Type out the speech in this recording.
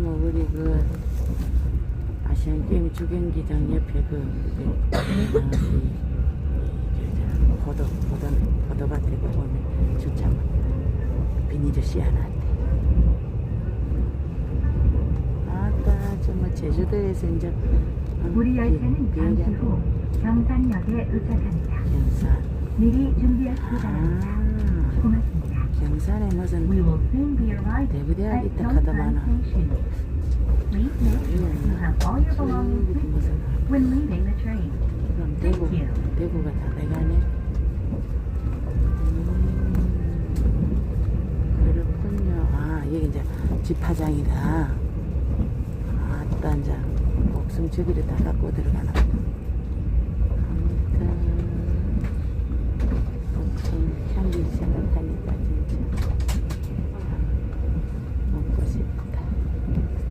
우리 그 아시안 게임 주경기장 옆에 그 그, 아, 포도 포도밭에 그 보면 주차만 비닐을 씌워놨대. 아까 정말 제주도에서 이제 어, 우리 비- 열차는 잠시 후 경산역에 도착합니다. 경산. 미리 준비하시기 바랍니다. 아 고맙습니다. 경산 에 We 무슨 will soon be arriving 대부대학 at 있다 하더만은. Gyeongsan Station. Please make sure you have all your belongings 저기 with you 무슨 when leaving the train. 그럼 대구 Thank you. 대구가 다 돼가네. 음, 그렇군요. 아 여기 이제 집화장이다. 아따 이제 목숨 저기를 다 갖고 들어가나 보다.